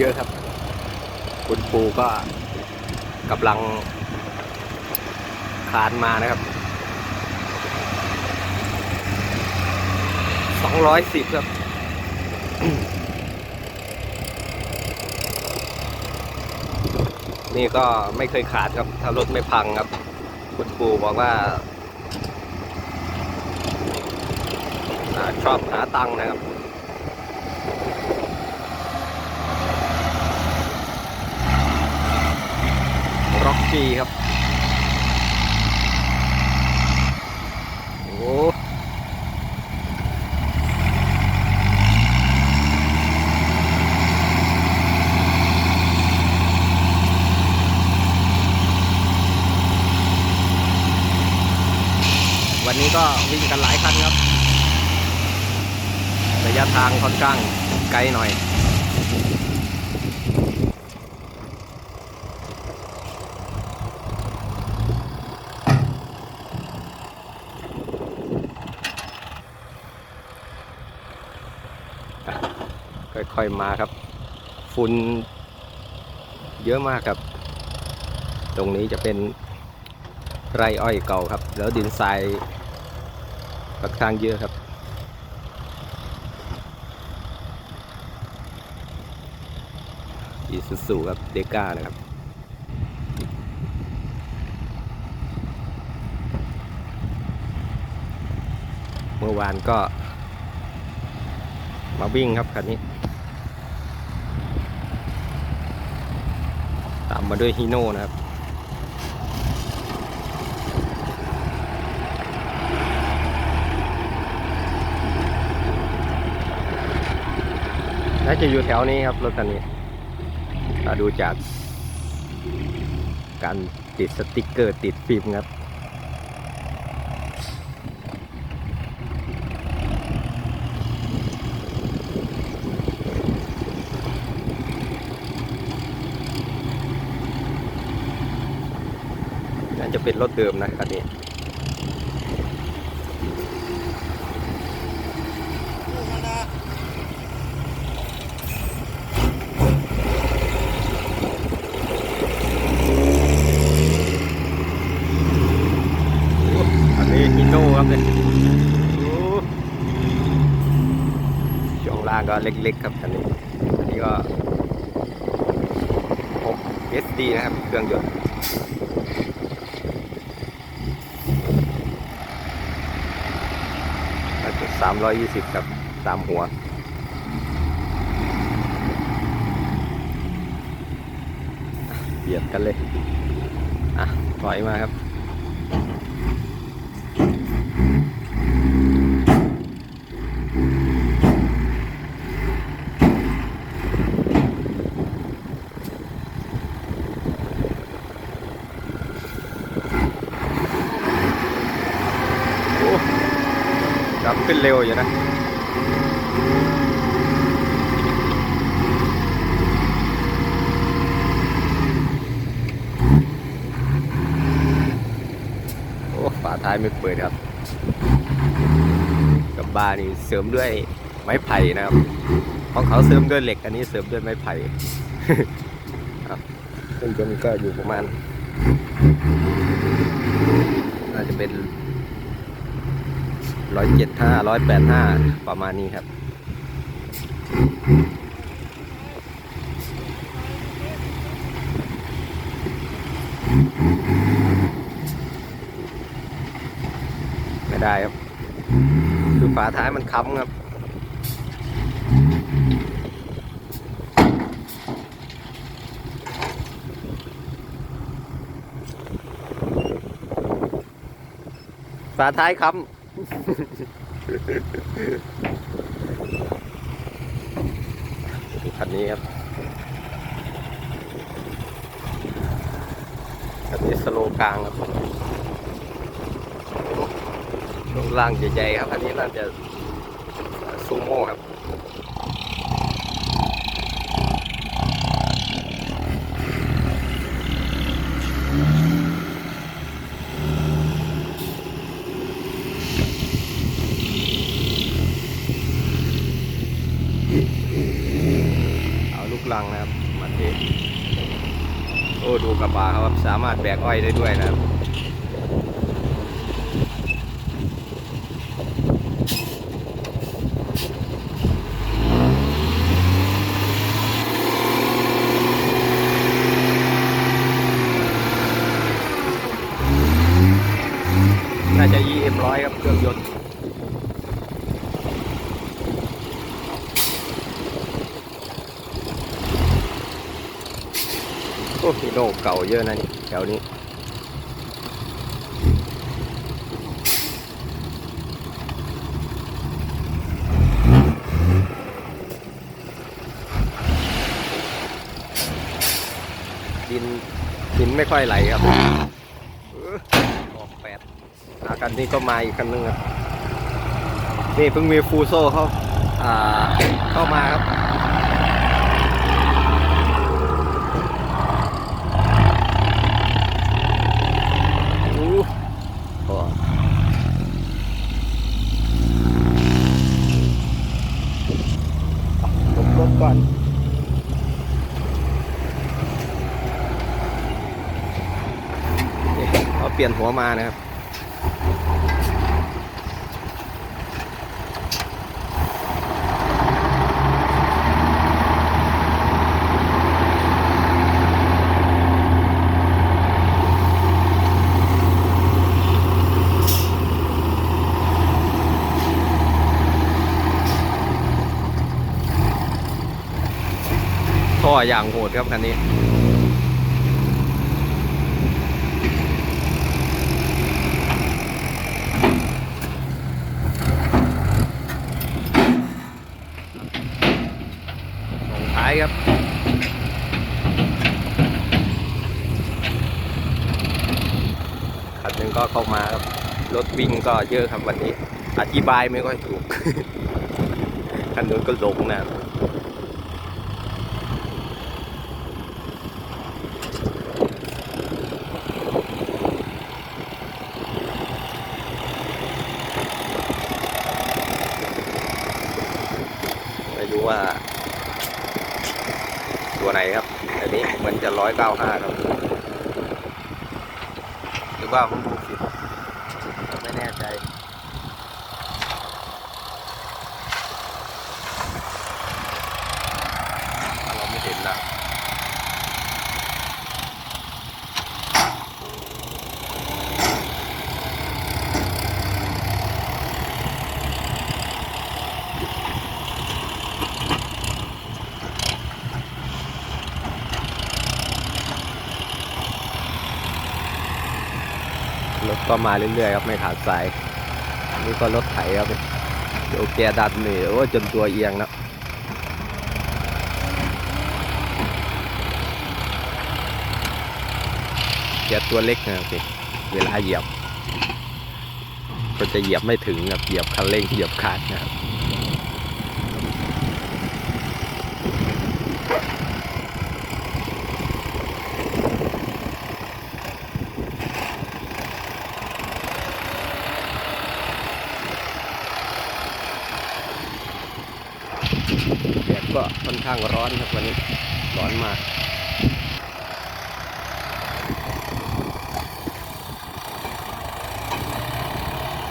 เยอะครับ คุณปูก็กำลังคานมานะครับสองร้อยสิบครับนี่ก็ไม่เคยขาดครับ ถ้ารถไม่พังครับ คุณปูบอกว่าชอบหาตังค์นะครับ ร็อกกี้ครับ โอ้วันนี้ก็วิ่งกันหลายคันครับ ระยะทางค่อนข้างไกลหน่อย ค่อยๆมาครับ ฝุ่นเยอะมากครับ ตรงนี้จะเป็นไรอ้อยเก่าครับ แล้วดินทรายค่อนข้างเยอะครับ อีซูซูครับเดก้านะครับเมื่อวานก็มาวิ่งครับคันนี้ ตามมาด้วยฮีโน่นะครับ น่าจะอยู่แถวนี้ครับรถคันนี้ถ้าดูจากการติดสติกเกอร์ติดฟิล์มครับ น่าจะเป็นรถเดิมนะคันนี้อันนี้ฮิโน่ครับเนี่ยช่วงล่างก็เล็กๆครับอันนี้อันนี้ก็ 6 SD นะครับ เครื่องยนต์ สามร้อยยี่สิบครับตามหัว เบียดกันเลย อะถอยมาครับ โอ้กลับขึ้น เร็วอยู่นะโอ้ฝาท้ายไม่เปิดครับ กับบาร์นี่เสริมด้วยไม้ไผ่นะครับ ของเขาเสริมด้วยเหล็ก อันนี้เสริมด้วยไม้ไผ่ครับเครื่องยนต์ก็อยู่ประมาณ น่าจะเป็น ร้อยเจ็ดห้าร้อยแปดห้าประมาณนี้ครับ ไม่ได้ครับ คือฝาท้ายมันค้ำครับฝาท้ายค้ำ คันนี้ครับคันนี้สโลกลางครับลงล่างใหญ่ๆครับคันนี้น่าจะซูโม่ครับ ลังนะครับมาเทโอ้ดูกระบะครับสามารถแบกอ้อยได้ด้วยนะครับน่าจะ EM ร้อยครับเครื่องยนต์ โอ้ฮีโน่เก่าเยอะนะนี่แถวนี้ดินดินไม่ค่อยไหลครับออกแปดอาคันนี้ก็มาอีกคันนึงครับนี่เพิ่งมีฟูโซ่เขาอ่าเข้ามาครับ อู้โอ้ลบรถก่อน นี่ เปลี่ยนหัวมานะครับ ท่ออย่างโหดครับคันนี้ายครับ คันหนึ่งก็เข้ามาครับ รถวิ่งก็เยอะครับวันนี้ อธิบายไม่ค่อยถูก คันนู้นก็หลงนะไม่รู้ว่า ตัวไหนครับอันนี้เหมือนจะร้อยเก้าห้าครับหรือว่าผมดูผิดไม่แน่ใจเราไม่เห็นนะ รถก็มาเรื่อยๆครับไม่ขาดสายนี่ก็รถไถครับเดี๋ยวแกดันนี่โอ้จนตัวเอียงนะแกตัวเล็กนะครับสิเวลาเหยียบ ก็จะเหยียบไม่ถึงครับเหยียบคันเร่งเหยียบคลัดนะครับ ก็ค่อนข้างร้อนครับวันนี้ร้อนมาก